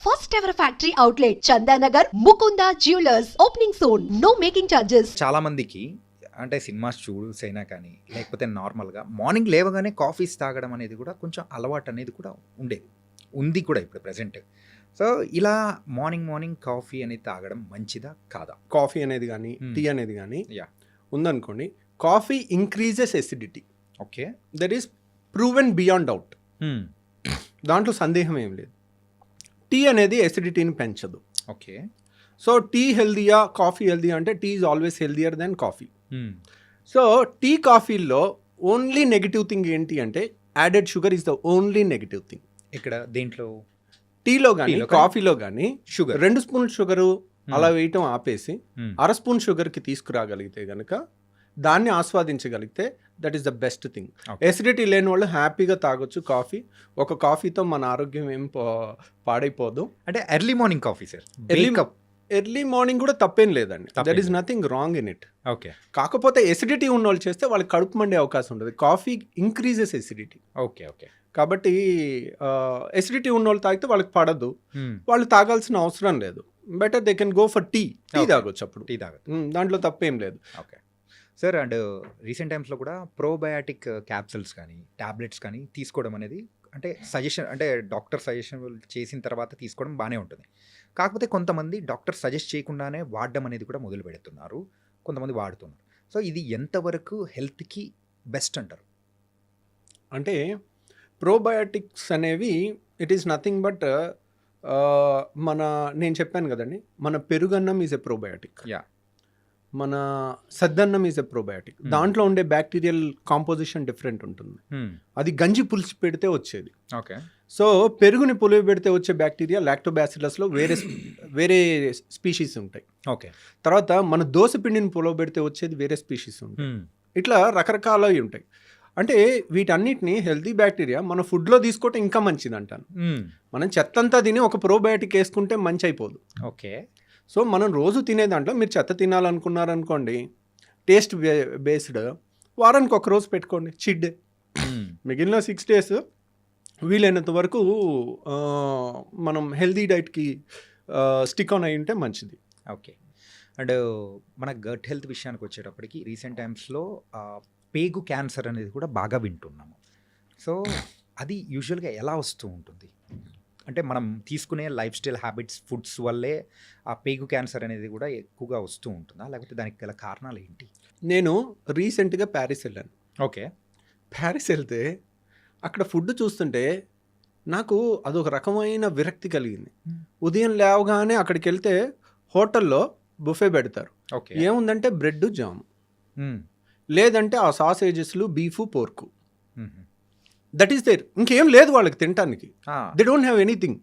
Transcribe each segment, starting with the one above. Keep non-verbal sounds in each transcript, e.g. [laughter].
First ever factory outlet, Chandanagar, Mukunda Jewelers, opening soon. No making charges. చాలా మందికి అంటే cinema షూల్స్ అయినా కానీ లేకపోతే నార్మల్గా మార్నింగ్ లేవగానే కాఫీస్ తాగడం అనేది కూడా కొంచెం అలవాటు అనేది కూడా ఉండేది. ఉంది కూడా ఇప్పుడు ప్రజెంట్ సో ఇలా మార్నింగ్ మార్నింగ్ కాఫీ అనేది తాగడం మంచిదా కాదా? కాఫీ అనేది కానీ Hmm. టీ అనేది కానీ Yeah. ఉందనుకోండి coffee increases acidity okay that is proven beyond doubt దాంట్లో సందేహం ఏం లేదు. టీ అనేది ఎసిడిటీని పెంచదు. ఓకే. సో టీ హెల్దీయా కాఫీ హెల్దీయా అంటే tea is always healthier than coffee so tea కాఫీలో ఓన్లీ నెగిటివ్ థింగ్ ఏంటి అంటే added sugar is the only negative thing ఇక్కడ దీంట్లో? టీలో కానీ టీలో కానీ? కాఫీలో కానీ షుగర్ రెండు స్పూన్ షుగరు అలా వేయటం ఆపేసి అర స్పూన్ షుగర్కి తీసుకురాగలిగితే కనుక దాన్ని ఆస్వాదించగలిగితే that is the best thing. Acidity లేని వాళ్ళు హ్యాపీగా తాగొచ్చు కాఫీ. ఒక కాఫీతో మన ఆరోగ్యం ఏం పాడైపోదు. అంటే early morning coffee sir. Cup early morning కూడా తప్పేం లేదండి. That is. Nothing wrong in it okay. కాకపోతే ఎసిడిటీ ఉన్న వాళ్ళు చేస్తే వాళ్ళకి కడుపు మండే అవకాశం ఉంటుంది coffee increases acidity okay okay. కాబట్టి ఎసిడిటీ ఉన్న వాళ్ళు తాగితే వాళ్ళకి పడదు. వాళ్ళు తాగాల్సిన అవసరం లేదు. Better they can go for tea tea. తాగొచ్చు అప్పుడు. టీ తాగదు మ్, దాంట్లో తప్పేం లేదు. ఓకే. సార్ అండ్ రీసెంట్ టైమ్స్లో కూడా ప్రోబయాటిక్ క్యాప్సూల్స్ కానీ టాబ్లెట్స్ కానీ తీసుకోవడం అనేది అంటే సజెషన్ అంటే డాక్టర్ సజెషన్ చేసిన తర్వాత తీసుకోవడం బాగానే ఉంటుంది. కాకపోతే కొంతమంది డాక్టర్ సజెస్ట్ చేయకుండానే వాడడం అనేది కూడా మొదలు పెడుతున్నారు. కొంతమంది వాడుతున్నారు. సో ఇది ఎంతవరకు హెల్త్కి బెస్ట్ అంటారు? అంటే ప్రోబయాటిక్స్ అనేవి ఇట్ ఈస్ నథింగ్ బట్ మన నేను చెప్పాను కదండి మన పెరుగన్నం ఈజ్ ఎ ప్రోబయాటిక్. Yeah. మన సద్దన్నం ఈజ్ ఎ ప్రోబయాటిక్ Hmm. దాంట్లో ఉండే బ్యాక్టీరియల్ కాంపోజిషన్ డిఫరెంట్ ఉంటుంది. అది గంజి పులిసి పెడితే వచ్చేది. ఓకే. సో పెరుగుని పులివి పెడితే వచ్చే బ్యాక్టీరియా లాక్టోబాసిలస్లో వేరే వేరే స్పీషీస్ ఉంటాయి. ఓకే. తర్వాత మన దోశ పిండిని పులవ పెడితే వచ్చేది వేరే స్పీషీస్ ఉంటాయి. ఇట్లా రకరకాలవి ఉంటాయి. అంటే వీటన్నిటిని హెల్తీ బ్యాక్టీరియా మన ఫుడ్లో తీసుకోవటం ఇంకా మంచిది అంటాను. మనం చెత్తంతా తిని ఒక ప్రోబయాటిక్ వేసుకుంటే మంచి అయిపోదు ఓకే. సో మనం రోజు తినే దాంట్లో మీరు చెత్త తినాలనుకున్నారనుకోండి టేస్ట్ బేస్డ్ వారానికి ఒక రోజు పెట్టుకోండి చిడ్. డే మిగిలిన సిక్స్ డేస్ వీలైనంత వరకు మనం హెల్దీ డైట్కి స్టిక్ ఆన్ అయి ఉంటే మంచిది. ఓకే. అండ్ మన గట్ హెల్త్ విషయానికి వచ్చేటప్పటికి రీసెంట్ టైమ్స్లో పేగు క్యాన్సర్ అనేది కూడా బాగా వింటున్నాము. సో అది యూజువల్గా ఎలా వస్తూ ఉంటుంది? అంటే మనం తీసుకునే లైఫ్ స్టైల్ హ్యాబిట్స్ ఫుడ్స్ వల్లే ఆ పేగు క్యాన్సర్ అనేది కూడా ఎక్కువగా వస్తూ ఉంటుందా? లేకపోతే దానికి గల కారణాలు ఏంటి నేను రీసెంట్గా ప్యారిస్ వెళ్ళాను. ఓకే. ప్యారిస్ వెళ్తే అక్కడ ఫుడ్ చూస్తుంటే నాకు అదొక రకమైన విరక్తి కలిగింది. Hmm. ఉదయం లేవగానే అక్కడికి వెళ్తే హోటల్లో బుఫే పెడతారు. ఓకే. ఏముందంటే బ్రెడ్ జామ్. లేదంటే ఆ సాసేజెస్లు beef pork that is there ఇంకేం లేదు వాళ్ళకి తినటానికి. దే డోంట్ హ్యావ్ ఎనీథింగ్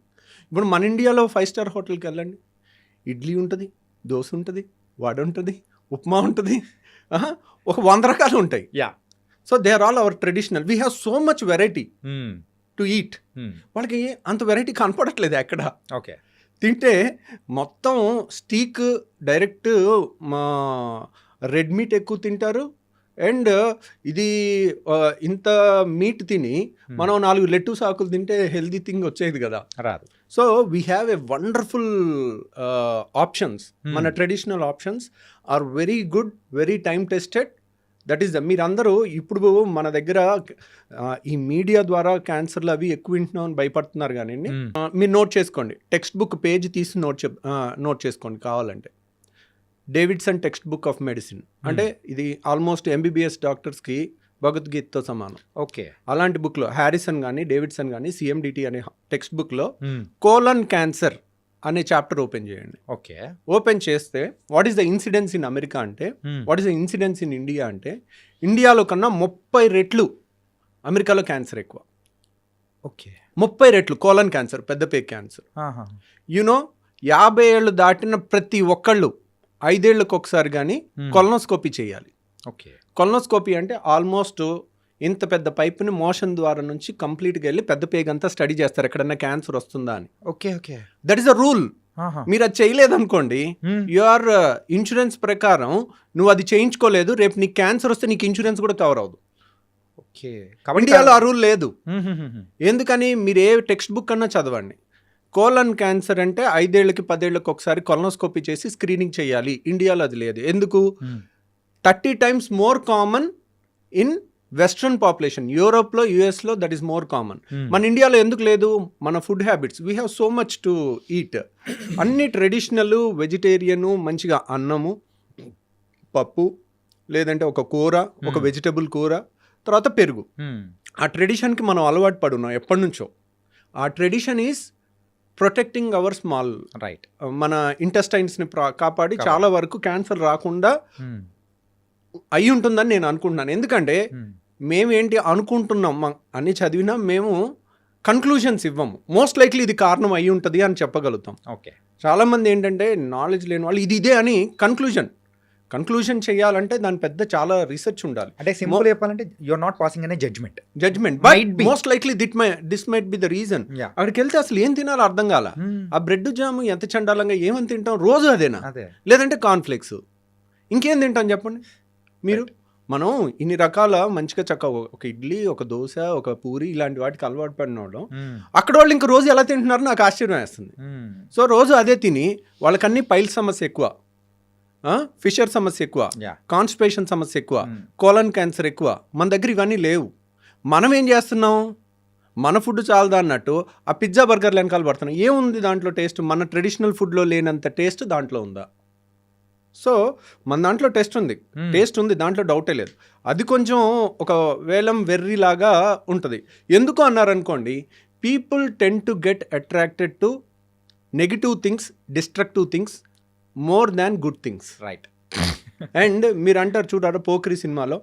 ఇప్పుడు మన ఇండియాలో ఫైవ్ స్టార్ హోటల్కి వెళ్ళండి. ఇడ్లీ ఉంటుంది దోశ ఉంటుంది వడ ఉంటుంది ఉప్మా ఉంటుంది. ఒక వంద రకాలు ఉంటాయి. Yeah so they are all our traditional we have so much variety to eat వాళ్ళకి అంత వెరైటీ కనపడట్లేదు ఎక్కడ. ఓకే తింటే మొత్తం స్టీక్ డైరెక్ట్ మా రెడ్ మీట్ ఎక్కువ తింటారు అండ్ ఇది ఇంత మీట్ తిని మనం నాలుగు లెట్టు సాకులు తింటే హెల్దీ థింగ్ వచ్చేది కదా. రాదు. So we have a wonderful options. మన traditional options are very good very time tested that is the మీరందరూ ఇప్పుడు మన దగ్గర ఈ మీడియా ద్వారా క్యాన్సర్లు అవి ఎక్కువ వింటున్నాం అని భయపడుతున్నారు కానీ. మీరు నోట్ చేసుకోండి. టెక్స్ట్ బుక్ పేజ్ తీసి నోట్ చెప్ నోట్ చేసుకోండి కావాలంటే. Davidson textbook of medicine. అంటే ఇది ఆల్మోస్ట్ ఎంబీబీఎస్ డాక్టర్స్కి భగవద్గీతతో సమానం. ఓకే. అలాంటి బుక్లో హ్యారిసన్ కానీ డేవిడ్సన్ కానీ సిఎండిటి అనే టెక్స్ట్ బుక్లో కోలన్ క్యాన్సర్ అనే చాప్టర్ ఓపెన్ చేయండి. ఓకే. ఓపెన్ చేస్తే what is the incidence in America అంటే what is the incidence in India అంటే ఇండియాలో కన్నా ముప్పై రెట్లు అమెరికాలో క్యాన్సర్ ఎక్కువ. ఓకే. ముప్పై రెట్లు కోలన్ క్యాన్సర్ పెద్ద పే క్యాన్సర్. యునో యాభై ఏళ్ళు దాటిన ప్రతి ఒక్కళ్ళు ఐదేళ్ళకు ఒకసారి కానీ కొలనోస్కోపీ చేయాలి. ఓకే. కొలనోస్కోపీ అంటే ఆల్మోస్ట్ ఇంత పెద్ద పైపుని మోషన్ ద్వారా నుంచి కంప్లీట్గా వెళ్ళి పెద్ద పేగంతా స్టడీ చేస్తారు. ఎక్కడన్నా క్యాన్సర్ వస్తుందా అని. Okay okay. That is a rule. మీరు అది చేయలేదనుకోండి యువర్ ఇన్సూరెన్స్ ప్రకారం నువ్వు అది చేయించుకోలేదు రేపు నీకు క్యాన్సర్ వస్తే నీకు ఇన్సూరెన్స్ కూడా కవర్ అవ్వదు. ఓకే. ఇండియాలో ఆ రూల్ లేదు. ఎందుకని? మీరు ఏ టెక్స్ట్ బుక్ అన్నా చదవండి. కోలన్ క్యాన్సర్ అంటే ఐదేళ్ళకి పదేళ్ళకి ఒకసారి కొలనోస్కోపీ చేసి స్క్రీనింగ్ చేయాలి. ఇండియాలో అది లేదు. ఎందుకు? Thirty times more common in western population. యూరోప్లో యుఎస్లో దట్ ఈస్ మోర్ కామన్. మన ఇండియాలో ఎందుకు లేదు? మన food habits. We have so much to eat అన్ని ట్రెడిషనల్ వెజిటేరియను మంచిగా అన్నము పప్పు లేదంటే ఒక కూర ఒక Hmm. వెజిటబుల్ కూర తర్వాత పెరుగు. ఆ ట్రెడిషన్కి మనం అలవాటు పడున్నాం ఎప్పటి నుంచో. ఆ tradition is protecting our small right మన ఇంటెస్టైన్స్ని కాపాడి కాపాడి. చాలా వరకు క్యాన్సర్ రాకుండా అయి ఉంటుందని నేను అనుకుంటున్నాను. ఎందుకంటే మేమేంటి అనుకుంటున్నాం అన్ని చదివినా మేము కన్క్లూషన్స్ ఇవ్వము. మోస్ట్ లైక్లీ ఇది కారణం అయి ఉంటుంది అని చెప్పగలుగుతాం. ఓకే చాలామంది ఏంటంటే నాలెడ్జ్ లేని వాళ్ళు ఇది ఇదే అని కన్క్లూజన్ కన్క్లూజన్ చేయాలంటే దాని పెద్ద చాలా రీసెర్చ్ ఉండాలి. అంటే సింపుల్ చెప్పాలంటే యువర్ నాట్ పాసింగ్ అనే judgement judgement be. Most likely that my this might be the reason అక్కడికి వెళ్తే అసలు ఏం తినాలో అర్థం కాల? ఆ బ్రెడ్ జామ్ ఎంత చండాలంగా ఏమని తింటాం రోజు అదేనా? అదే. లేదంటే కాన్ఫ్లెక్స్ ఇంకేం తింటాం చెప్పండి? మీరు? మనం ఇన్ని రకాల మంచిగా చక్క ఒక ఇడ్లీ ఒక దోశ ఒక పూరి ఇలాంటి వాటికి అలవాటు పడిన వాళ్ళం. అక్కడ వాళ్ళు ఇంక రోజు ఎలా తింటున్నారో నాకు ఆశ్చర్యం వేస్తుంది. సో రోజు అదే తిని వాళ్ళకన్నీ పైల్ సమస్య ఎక్కువ. ఫిషర్ సమస్య ఎక్కువ. కాన్స్టిపేషన్ సమస్య ఎక్కువ. కోలన్ క్యాన్సర్ ఎక్కువ. మన దగ్గర ఇవన్నీ లేవు. మనం ఏం చేస్తున్నాం? మన ఫుడ్ చాలదా అన్నట్టు ఆ పిజ్జా బర్గర్ వెనకాల పడుతున్నాం. ఏముంది దాంట్లో టేస్ట్? మన ట్రెడిషనల్ ఫుడ్లో లేనంత టేస్ట్ దాంట్లో ఉందా? సో మన దాంట్లో టేస్ట్ ఉంది. టేస్ట్ ఉంది దాంట్లో డౌటే లేదు. అది కొంచెం ఒక వేలం వెర్రిలాగా ఉంటుంది. ఎందుకు అన్నారనుకోండి people tend to get attracted to negative things destructive things more than good things. Right and మీరు అంటారు చూడారా పోక్రి సినిమాలో.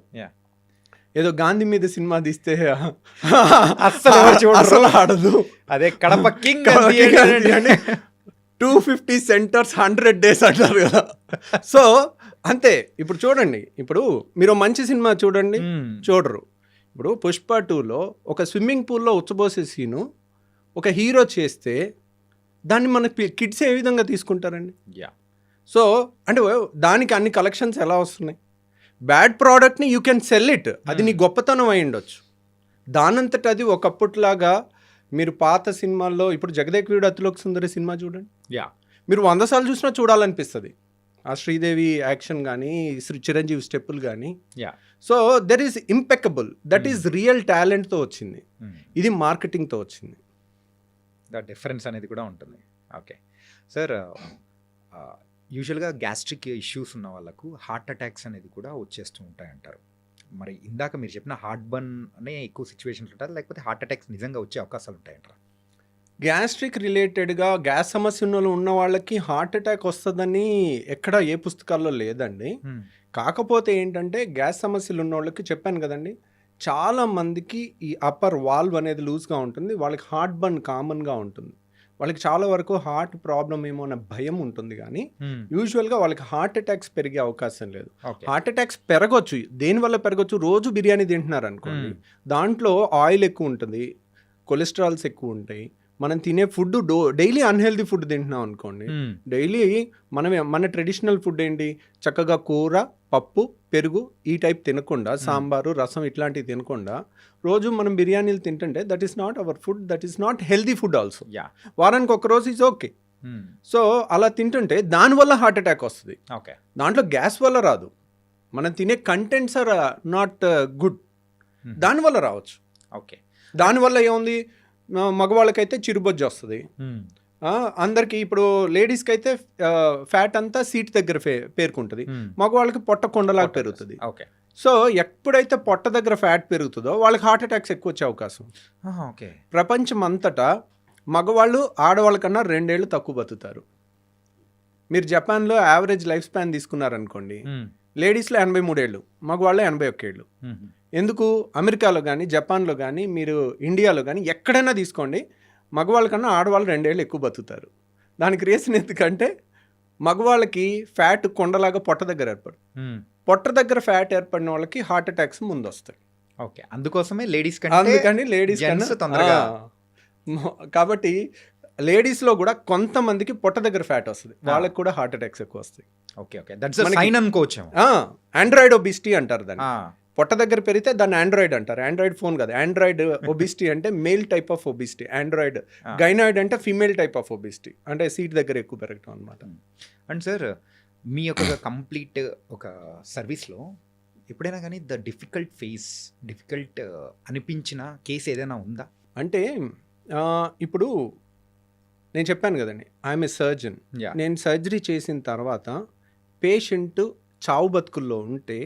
ఏదో గాంధీ మీద సినిమా తీస్తే [laughs] అస్సలు చూడరు. అస్సలు ఆడదు. అదే Kadapa [laughs] king [laughs] two fifty centres hundred days అంటారు కదా. సో అంతే. ఇప్పుడు చూడండి. ఇప్పుడు మీరు మంచి సినిమా చూడండి. చూడరు. ఇప్పుడు పుష్ప టూలో ఒక స్విమ్మింగ్ పూల్లో ఉచ్చబోసే సీను ఒక హీరో చేస్తే దాన్ని మన కిడ్స్ ఏ విధంగా తీసుకుంటారండి? యా సో అంటే దానికి అన్ని కలెక్షన్స్ ఎలా వస్తున్నాయి? బ్యాడ్ ప్రోడక్ట్ని యూ కెన్ సెల్ ఇట్. అది నీ గొప్పతనం అయి ఉండొచ్చు. దానంతట అది ఒకప్పట్లాగా మీరు పాత సినిమాల్లో ఇప్పుడు జగదేక్ వీడు అతిలోక సుందరి సినిమా చూడండి. యా. మీరు వంద సార్లు చూసినా చూడాలనిపిస్తుంది. ఆ శ్రీదేవి యాక్షన్ కానీ శ్రీ చిరంజీవి స్టెప్పులు కానీ yeah. So there is impeccable that is real టాలెంట్తో వచ్చింది. ఇది మార్కెటింగ్తో వచ్చింది. ద డిఫరెన్స్ అనేది కూడా ఉంటుంది. ఓకే. సార్ యూజువల్గా గ్యాస్ట్రిక్ ఇష్యూస్ ఉన్న వాళ్ళకు హార్ట్ అటాక్స్ అనేది కూడా వచ్చేస్తూ ఉంటాయంటారు. మరి ఇందాక మీరు చెప్పిన హార్ట్ బర్న్ అనే ఎక్కువ సిచ్యువేషన్స్ ఉంటారు లేకపోతే హార్ట్ అటాక్స్ నిజంగా వచ్చే అవకాశాలు ఉంటాయంటారా? గ్యాస్ట్రిక్ రిలేటెడ్గా గ్యాస్ సమస్య ఉన్న వాళ్ళకి హార్ట్ అటాక్ వస్తుందని ఎక్కడ ఏ పుస్తకాల్లో లేదండి. కాకపోతే ఏంటంటే గ్యాస్ సమస్యలు ఉన్న వాళ్ళకి చెప్పాను కదండి. చాలా మందికి ఈ అప్పర్ వాల్వ్ అనేది లూజ్గా ఉంటుంది. వాళ్ళకి హార్ట్ బర్న్ కామన్గా ఉంటుంది. వాళ్ళకి చాలా వరకు హార్ట్ ప్రాబ్లం ఏమో అనే భయం ఉంటుంది కానీ యూజువల్గా వాళ్ళకి హార్ట్ అటాక్స్ పెరిగే అవకాశం లేదు. హార్ట్ అటాక్స్ పెరగొచ్చు. దేనివల్ల పెరగొచ్చు? రోజు బిర్యానీ తింటున్నారు అనుకోండి దాంట్లో ఆయిల్ ఎక్కువ ఉంటుంది కొలెస్ట్రాల్స్ ఎక్కువ ఉంటాయి. మనం తినే food though daily unhealthy food తింటున్నాం అనుకోండి. డైలీ మనం మన ట్రెడిషనల్ ఫుడ్ ఏంటి? చక్కగా కూర పప్పు పెరుగు ఈ టైప్ తినకుండా సాంబారు రసం ఇట్లాంటివి తినకుండా రోజు మనం బిర్యానీలు తింటుంటే that is not our food that is not healthy food also yeah వారానికి ఒక రోజు ఈజ్ ఓకే సో అలా తింటుంటే దానివల్ల హార్ట్ అటాక్ వస్తుంది. ఓకే దాంట్లో గ్యాస్ వల్ల రాదు. మనం తినే కంటెంట్స్ ఆర్ నాట్ గుడ్ దానివల్ల రావచ్చు. ఓకే దానివల్ల ఏముంది? మగవాళ్ళకైతే చిరుబొజ్జు వస్తుంది అందరికి ఇప్పుడు లేడీస్కి అయితే ఫ్యాట్ అంతా సీట్ దగ్గర పేరుకుంటుంది. మగవాళ్ళకి పొట్ట కొండలాగా పెరుగుతుంది. ఓకే. సో ఎప్పుడైతే పొట్ట దగ్గర ఫ్యాట్ పెరుగుతుందో వాళ్ళకి హార్ట్ అటాక్స్ ఎక్కువ వచ్చే అవకాశం ఓకే. ప్రపంచం అంతటా మగవాళ్ళు ఆడవాళ్ళ కన్నా రెండేళ్ళు తక్కువ బతుకుతారు. మీరు జపాన్లో యావరేజ్ లైఫ్ స్పాన్ తీసుకున్నారనుకోండి లేడీస్లో ఎనభై మూడేళ్ళు మగవాళ్ళు ఎనభై ఒక్కేళ్ళు. ఎందుకు? అమెరికాలో కానీ జపాన్లో కానీ మీరు ఇండియాలో కానీ ఎక్కడైనా తీసుకోండి. మగవాళ్ళ కన్నా ఆడవాళ్ళు రెండేళ్ళు ఎక్కువ బతుకుతారు. దానికి రీజన్ ఎందుకంటే మగవాళ్ళకి ఫ్యాట్ కొండలాగా పొట్ట దగ్గర ఏర్పడు. పొట్ట దగ్గర ఫ్యాట్ ఏర్పడిన వాళ్ళకి హార్ట్ అటాక్స్ ముందు వస్తాయి ఓకే. అందుకోసమే లేడీస్ అందుకని లేడీస్ తొందరగా. కాబట్టి లేడీస్లో కూడా కొంతమందికి పొట్ట దగ్గర ఫ్యాట్ వస్తుంది. వాళ్ళకి కూడా హార్ట్ అటాక్స్ ఎక్కువ వస్తాయి. Okay okay. దట్స్ సైన్ అనుకోవచ్చాము. ఆండ్రాయిడ్ ఒబిసిటీ అంటారు దాన్ని. పొట్ట దగ్గర పెరిగితే దాన్ని ఆండ్రాయిడ్ అంటారు. ఆండ్రాయిడ్ ఫోన్ కాదు. ఆండ్రాయిడ్ ఒబిసిటీ అంటే male type of obesity android. Gynoid అంటే ఫీమేల్ టైప్ ఆఫ్ ఒబిసిటీ అంటే సీట్ దగ్గర ఎక్కువ పెరగటం అనమాట అండ్ సార్ మీ యొక్క కంప్లీట్ ఒక సర్వీస్లో ఎప్పుడైనా కానీ ద డిఫికల్ట్ ఫేస్ డిఫికల్ట్ అనిపించిన కేసు ఏదైనా ఉందా? అంటే ఇప్పుడు నేను చెప్పాను కదండి ఐఎమ్ ఏ సర్జన్ నేను సర్జరీ చేసిన తర్వాత పేషెంట్ చావు బతుకుల్లో ఉంటే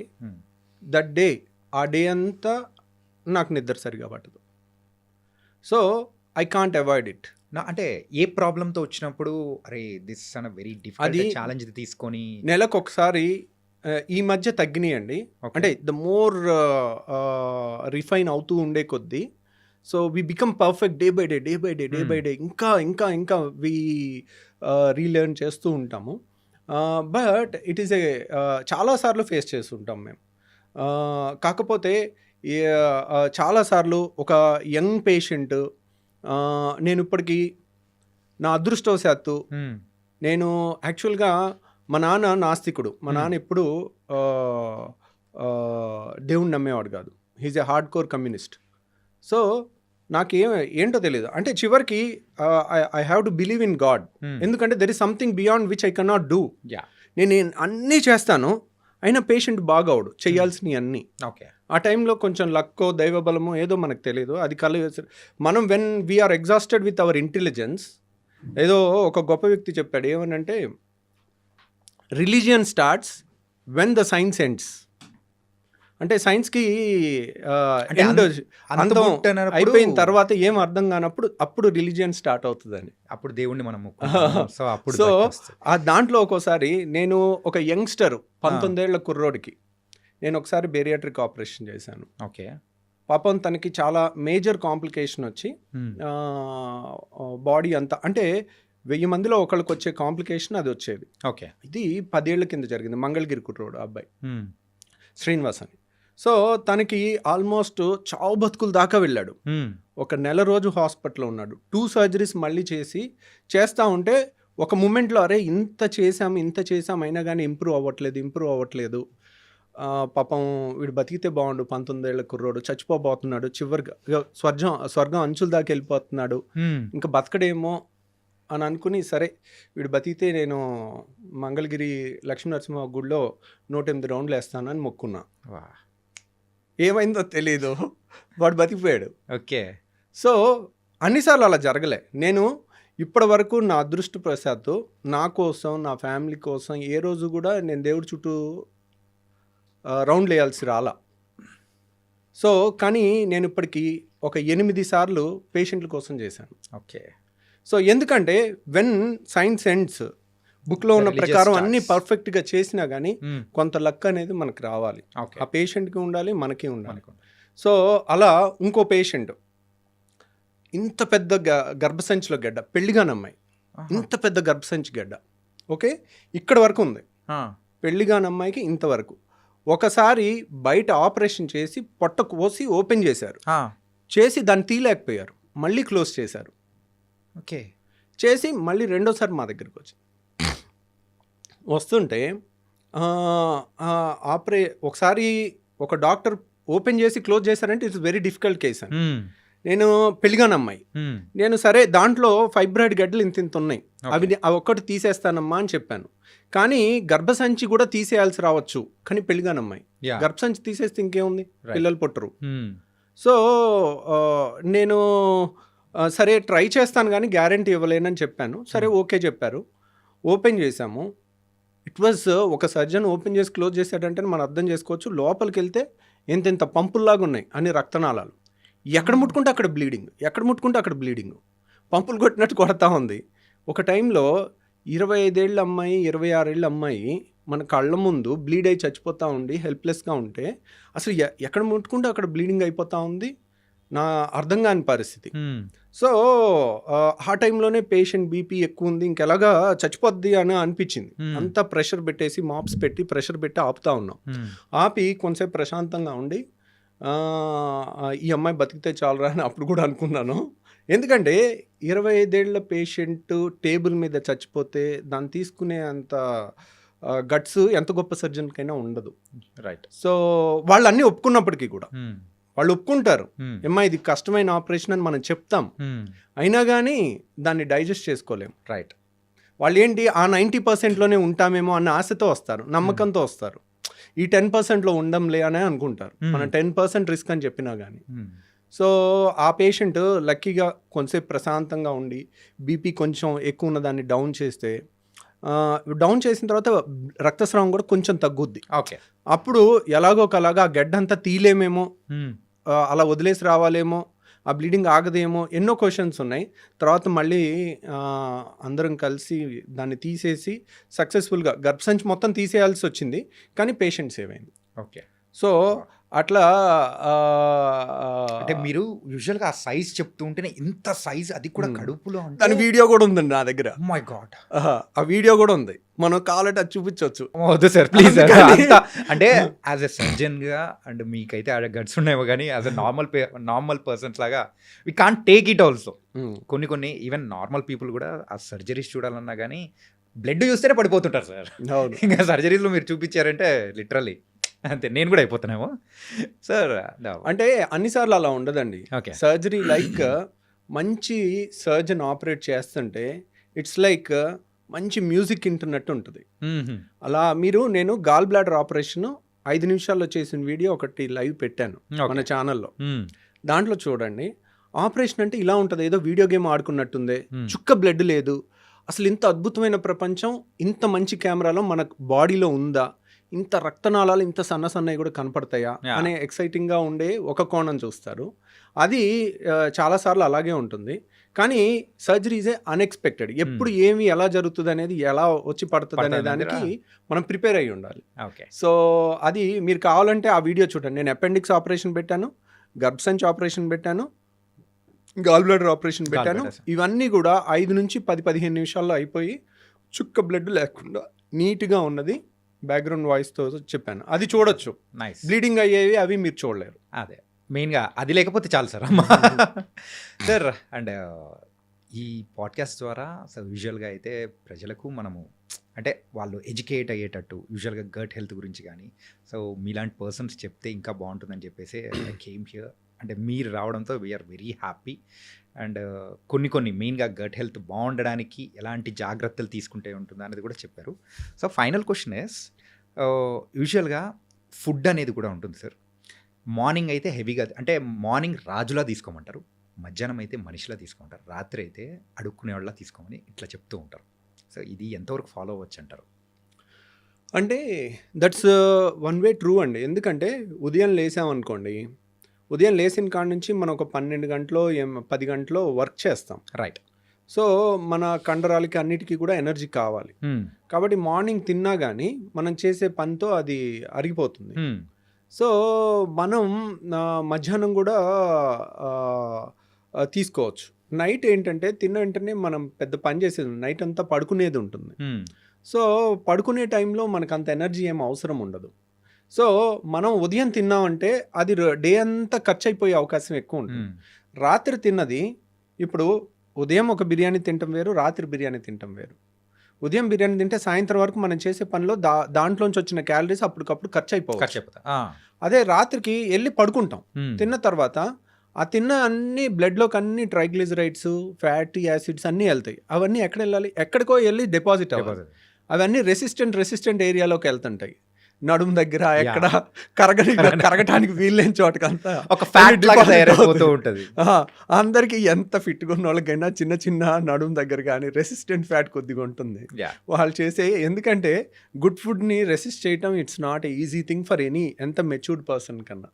దట్ డే ఆ డే అంతా నాకు నిద్ర సరిగా పట్టదు. So I can't avoid it నా అంటే ఏ ప్రాబ్లంతో వచ్చినప్పుడు అరే దిస్ అన్ వెరీ డిఫికల్ట్ అది- ఛాలెంజ్ తీసుకొని నెలకు ఒకసారి ఈ మధ్య తగ్గినాయండి. అంటే ద మోర్ రిఫైన్ అవుతూ ఉండే కొద్దీ so we become perfect day by day day by day day by day ఇంకా ఇంకా ఇంకా వి రీలెర్న్ చేస్తూ ఉంటాము. బట్ ఇట్ ఈస్ ఏ చాలాసార్లు ఫేస్ చేస్తుంటాం మేము. కాకపోతే ఏ, చాలాసార్లు ఒక యంగ్ పేషెంట్ నేను ఇప్పటికీ నా అదృష్టవశాత్తు. నేను యాక్చువల్గా మా నాన్న నాస్తికుడు. మా నాన్న ఎప్పుడు దేవుణ్ణి నమ్మేవాడు కాదు. He's a hardcore communist so నాకేం ఏంటో తెలియదు అంటే చివరికి I have to believe in God. ఎందుకంటే there is something beyond which I cannot do Yeah. నేను నేను అన్నీ చేస్తాను. అయినా పేషెంట్ బాగవడు చేయాల్సినవి అన్నీ. ఓకే. ఆ టైంలో కొంచెం లక్కో దైవబలమో ఏదో మనకు తెలియదు అది కల మనం when we are exhausted with our intelligence ఏదో ఒక గొప్ప వ్యక్తి చెప్పాడు ఏమనంటే religion starts when the science ends. అంటే సైన్స్కి ఎండ్ అంత- పుట్టనప్పుడు- అయిపోయిన తర్వాత ఏం అర్థం కానప్పుడు అప్పుడు రిలీజియన్ స్టార్ట్ అవుతుందని అప్పుడు దేవుణ్ణి మనం [laughs] సో అప్పుడు సో. ఆ దాంట్లో ఒక్కోసారి నేను ఒక యంగ్స్టర్ పంతొమ్మిదేళ్ళ కుర్రోడికి నేను ఒకసారి బేరియాట్రిక్ ఆపరేషన్ చేశాను. ఓకే. పాపం తనకి చాలా మేజర్ కాంప్లికేషన్ వచ్చి. బాడీ అంతా అంటే వెయ్యి మందిలో ఒకళ్ళకి వచ్చే కాంప్లికేషన్ అది వచ్చేది. ఓకే. ఇది పదేళ్ళ కింద జరిగింది. మంగళగిరి కుట్రోడు అబ్బాయి. శ్రీనివాస్ అని. సో తనకి ఆల్మోస్ట్ చావు బతుకుల దాకా వెళ్ళాడు. ఒక నెల రోజు హాస్పిటల్లో ఉన్నాడు టూ సర్జరీస్ మళ్ళీ చేసి చేస్తూ ఉంటే ఒక మూమెంట్లో అరే ఇంత చేసాం ఇంత చేసాం అయినా కానీ ఇంప్రూవ్ అవ్వట్లేదు ఇంప్రూవ్ అవ్వట్లేదు పాపం వీడు బతికితే బాగుండు పంతొమ్మిదేళ్ళ కుర్రోడు చచ్చిపోబోతున్నాడు చివరిగా స్వర్గం స్వర్గం అంచుల దాకా వెళ్ళిపోతున్నాడు. ఇంకా బతకడేమో అని అనుకుని సరే వీడు బతికితే నేను మంగళగిరి లక్ష్మీనరసింహ గుడిలో నూట ఎనిమిది రౌండ్లు వేస్తానని మొక్కున్నా. ఏమైందో తెలియదు వాడు బతికిపోయాడు. ఓకే. సో అన్నిసార్లు అలా జరగలే. నేను ఇప్పటి వరకు నా అదృష్ట ప్రసాద్ నా కోసం నా ఫ్యామిలీ కోసం ఏ రోజు కూడా నేను దేవుడి చుట్టూ ఆ, రౌండ్లు వేయాల్సి రాలా. సో కానీ నేను ఇప్పటికీ ఒక ఎనిమిది సార్లు పేషెంట్ల కోసం చేశాను. ఓకే. సో ఎందుకంటే వెన్ సైన్స్ ఎండ్స్ బుక్లో ఉన్న ప్రకారం అన్నీ. పర్ఫెక్ట్గా చేసినా కానీ Hmm. కొంత లక్ అనేది మనకు రావాలి. ఆ పేషెంట్కి ఉండాలి మనకి ఉండాలి. సో అలా ఇంకో పేషెంట్. ఇంత పెద్ద గ- గర్భసంచిలో గడ్డ పెళ్ళిగాని అమ్మాయి. ఇంత పెద్ద గర్భసంచి గడ్డ. ఓకే? ఇక్కడ వరకు ఉంది. పెళ్ళిగాని అమ్మాయికి ఇంతవరకు ఒకసారి బయట ఆపరేషన్ చేసి పొట్ట కోసి ఓపెన్ చేశారు. చేసి దాన్ని తీయలేకపోయారు. మళ్ళీ క్లోజ్ చేశారు. ఓకే. చేసి మళ్ళీ రెండోసారి మా దగ్గరికి వచ్చి వస్తుంటే ఆపరే ఒకసారి ఒక డాక్టర్ ఓపెన్ చేసి క్లోజ్ చేశారంటే ఇట్స్ వెరీ డిఫికల్ట్ కేస్ అని Hmm. నేను పెళ్ళిగాని అమ్మాయి. నేను సరే దాంట్లో ఫైబ్రాయిడ్ గడ్డలు ఇంత ఇంత ఉన్నాయి. అవి అవి ఒక్కటి తీసేస్తానమ్మా అని చెప్పాను కానీ గర్భసంచి కూడా తీసేయాల్సి రావచ్చు కానీ పెళ్ళిగాని అమ్మాయి. గర్భసంచి తీసేస్తే ఇంకేముంది. పిల్లలు పుట్టరు. సో నేను సరే ట్రై చేస్తాను కానీ గ్యారంటీ ఇవ్వలేనని చెప్పాను సరే ఓకే చెప్పారు ఓపెన్ చేశాము ఇట్ వాజ్ uh, ఒక సర్జన్ ఓపెన్ చేసి క్లోజ్ చేశాడంటే మనం అర్థం చేసుకోవచ్చు లోపలికి వెళ్తే ఎంత పంపుల్లాగా ఉన్నాయి అన్ని రక్తనాళాలు. ఎక్కడ ముట్టుకుంటే అక్కడ బ్లీడింగ్ ఎక్కడ ముట్టుకుంటే అక్కడ బ్లీడింగ్ పంపులు కొట్టినట్టు కొడతా ఉంది. ఒక టైంలో ఇరవై ఐదేళ్ళ అమ్మాయి ఇరవై ఆరేళ్ళ అమ్మాయి మన కళ్ళ ముందు బ్లీడ్ అయి చచ్చిపోతూ ఉండి హెల్ప్లెస్గా ఉంటే అసలు ఎ- ఎక్కడ ముట్టుకుంటే అక్కడ బ్లీడింగ్ అయిపోతూ ఉంది? నా అర్థం కాని పరిస్థితి. సో ఆ, టైంలోనే పేషెంట్ బీపీ ఎక్కువ ఉంది ఇంకెలాగా చచ్చిపోద్ది అని అనిపించింది. అంతా ప్రెషర్ పెట్టేసి మాప్స్ పెట్టి ప్రెషర్ పెట్టి ఆపుతా ఉన్నాం. ఆపి కొంతసేపు ప్రశాంతంగా ఉండి ఈ అమ్మాయి బతికితే చాలరా అని అప్పుడు కూడా అనుకున్నాను. ఎందుకంటే ఇరవై ఐదేళ్ళ పేషెంట్ టేబుల్ మీద చచ్చిపోతే దాన్ని తీసుకునే అంత గట్స్ ఎంత గొప్ప సర్జన్కైనా ఉండదు. రైట్. సో వాళ్ళు అన్నీ ఒప్పుకున్నప్పటికీ కూడా. వాళ్ళు ఒప్పుకుంటారు. ఏమ్మా ఇది కష్టమైన ఆపరేషన్ అని మనం చెప్తాం. అయినా కానీ దాన్ని డైజెస్ట్ చేసుకోలేం. రైట్. వాళ్ళు ఏంటి ఆ నైంటీ పర్సెంట్లోనే ఉంటామేమో అన్న ఆశతో వస్తారు నమ్మకంతో వస్తారు. ఈ టెన్ పర్సెంట్లో ఉండంలే అనే అనుకుంటారు. మనం టెన్ పర్సెంట్ రిస్క్ అని చెప్పినా కానీ సో ఆ పేషెంట్ లక్కీగా కొంతసేపు ప్రశాంతంగా ఉండి బీపీ కొంచెం ఎక్కువ ఉన్న దాన్ని డౌన్ చేస్తే డౌన్ చేసిన తర్వాత రక్తస్రావం కూడా కొంచెం తగ్గుద్ది. ఓకే. అప్పుడు ఎలాగో ఒకలాగా ఆ గడ్డంతా తీలేమేమో. అలా వదిలేసి రావాలేమో ఆ బ్లీడింగ్ ఆగదేమో ఎన్నో క్వశ్చన్స్ ఉన్నాయి. తర్వాత మళ్ళీ అందరం కలిసి దాన్ని తీసేసి సక్సెస్ఫుల్గా గర్భసంచి మొత్తం తీసేయాల్సి వచ్చింది. కానీ పేషెంట్ సేవ్ అయింది. ఓకే. సో అట్లా అంటే మీరు యూజువల్గా ఆ సైజ్ చెప్తూ ఉంటేనే ఇంత సైజ్ అది కూడా. కడుపులో దాని వీడియో కూడా ఉందండి నా దగ్గర. మై గాడ్ ఆహా, ఆ వీడియో కూడా ఉంది. మనం కావాలంటే అది చూపించవచ్చు. వద్దు సార్ ప్లీజ్ సార్. అంటే యాజ్ ఎ సర్జన్గా అండ్ మీకైతే ఆడ గట్స్ ఉన్నాయేమో కానీ as a normal normal persons లాగా we can't take it also కొన్ని కొన్ని ఈవెన్ నార్మల్ పీపుల్ కూడా ఆ సర్జరీస్ చూడాలన్నా కానీ బ్లడ్ చూస్తేనే పడిపోతుంటారు సార్. ఇంకా సర్జరీస్లో మీరు చూపించారంటే లిటరలీ అంతే నేను కూడా అయిపోతున్నామో. సార్ అంటే అన్నిసార్లు అలా ఉండదండి. ఓకే. సర్జరీ లైక్ మంచి సర్జన్ ఆపరేట్ చేస్తుంటే ఇట్స్ లైక్ మంచి మ్యూజిక్ వింటున్నట్టు ఉంటుంది. అలా మీరు నేను గాల్ బ్లాడర్ ఆపరేషన్ ఐదు నిమిషాల్లో చేసిన వీడియో ఒకటి లైవ్ పెట్టాను మన ఛానల్లో. దాంట్లో చూడండి ఆపరేషన్ అంటే ఇలా ఉంటుంది ఏదో వీడియో గేమ్ ఆడుకున్నట్టుందే చుక్క బ్లడ్ లేదు అసలు ఇంత అద్భుతమైన ప్రపంచం ఇంత మంచి కెమెరాలో మన బాడీలో ఉందా ఇంత రక్తనాళాలు ఇంత సన్న సన్నవి కూడా కనపడతాయా. అనే ఎక్సైటింగ్గా ఉండే ఒక కోణం చూస్తారు. అది చాలాసార్లు అలాగే ఉంటుంది. కానీ సర్జరీ ఈజ్ అన్ఎక్స్పెక్టెడ్ ఎప్పుడు ఏమి ఎలా జరుగుతుంది అనేది ఎలా వచ్చి పడుతుంది అనే దానికి మనం ప్రిపేర్ అయ్యి ఉండాలి. ఓకే. సో అది మీరు కావాలంటే ఆ వీడియో చూడండి. నేను అపెండిక్స్ ఆపరేషన్ పెట్టాను గర్భసంచి ఆపరేషన్ పెట్టాను గాల్ బ్లడర్ ఆపరేషన్ పెట్టాను. ఇవన్నీ కూడా ఐదు నుంచి పది పదిహేను నిమిషాల్లో అయిపోయి చుక్క బ్లడ్ లేకుండా నీట్గా ఉన్నది. బ్యాక్గ్రౌండ్ వాయిస్తో చెప్పాను. అది చూడొచ్చు. నైస్ బ్లీడింగ్ అయ్యేవి అవి మీరు చూడలేరు. అదే. మెయిన్గా అది లేకపోతే చాలు సార్ అమ్మా. సార్ అండ్ ఈ పాడ్కాస్ట్ ద్వారా సో యూజువల్గా అయితే ప్రజలకు మనము అంటే వాళ్ళు ఎడ్యుకేట్ అయ్యేటట్టు యూజువల్గా గట్ హెల్త్ గురించి కానీ సో మీలాంటి పర్సన్స్ చెప్తే ఇంకా బాగుంటుందని చెప్పేసి కేమ్ హియర్. అంటే మీరు రావడంతో వీఆర్ వెరీ హ్యాపీ అండ్ కొన్ని కొన్ని మెయిన్గా గట్ హెల్త్ బాగుండడానికి ఎలాంటి జాగ్రత్తలు తీసుకుంటే ఉంటుంది అనేది కూడా చెప్పారు. సో ఫైనల్ క్వశ్చన్ ఇస్ యూజువల్గా ఫుడ్ అనేది కూడా ఉంటుంది సార్ మార్నింగ్ అయితే హెవీగా అంటే మార్నింగ్ రాజులా తీసుకోమంటారు. మధ్యాహ్నం అయితే మనిషిలా తీసుకుంటారు రాత్రి అయితే అడుక్కునే వాళ్ళ తీసుకోమని ఇట్లా చెప్తూ ఉంటారు. సో ఇది ఎంతవరకు ఫాలో అవ్వచ్చు అంటారు? అంటే దట్స్ వన్ వే ట్రూ అండి. ఎందుకంటే ఉదయం లేసామనుకోండి ఉదయం లేచిన కాడ నుంచి మనం ఒక పన్నెండు గంటలో ఏం పది గంటలో వర్క్ చేస్తాం. రైట్ సో మన కండరాలకి అన్నిటికీ కూడా ఎనర్జీ కావాలి. కాబట్టి మార్నింగ్ తిన్నా కానీ మనం చేసే పనితో అది అరిగిపోతుంది. సో మనం మధ్యాహ్నం కూడా తీసుకోవచ్చు. నైట్ ఏంటంటే తిన్న వెంటనే మనం పెద్ద పని చేసేది నైట్ అంతా పడుకునేది ఉంటుంది. సో పడుకునే టైంలో మనకు అంత ఎనర్జీ ఏం అవసరం ఉండదు. సో మనం ఉదయం తిన్నామంటే అది డే అంతా ఖర్చు అయిపోయే అవకాశం ఎక్కువ ఉంటుంది రాత్రి తిన్నది ఇప్పుడు ఉదయం ఒక బిర్యానీ తినటం వేరు రాత్రి బిర్యానీ తినటం వేరు. ఉదయం బిర్యానీ తింటే సాయంత్రం వరకు మనం చేసే పనిలో దా దాంట్లోంచి వచ్చిన క్యాలరీస్ అప్పటికప్పుడు ఖర్చు చెప్తా అదే రాత్రికి వెళ్ళి పడుకుంటాం. తిన్న తర్వాత ఆ తిన్న అన్ని బ్లడ్లోకి అన్ని ట్రైగ్లిజరైడ్స్ ఫ్యాటీ యాసిడ్స్ అన్నీ వెళ్తాయి అవన్నీ ఎక్కడ వెళ్ళాలి ఎక్కడికో వెళ్ళి డిపాజిట్ అవ్వాలి. అవన్నీ రెసిస్టెంట్ రెసిస్టెంట్ ఏరియాలోకి వెళ్తుంటాయి నడుము దగ్గర ఎక్కడ కరగని [laughs] [laughs] కరగటానికి వీల్లేని చోటకంతా [laughs] ఒక ఫ్యాట్ తయారైపోతూ. ఉంటుంది. అందరికీ ఎంత ఫిట్గా ఉన్న వాళ్ళకైనా చిన్న చిన్న నడుము దగ్గర కానీ రెసిస్టెంట్ ఫ్యాట్ కొద్దిగా ఉంటుంది. వాళ్ళు చేసే ఎందుకంటే గుడ్ ఫుడ్ని రెసిస్ట్ చేయటం it's not easy thing for any ఎంత మెచ్యూర్డ్ పర్సన్ కన్నా.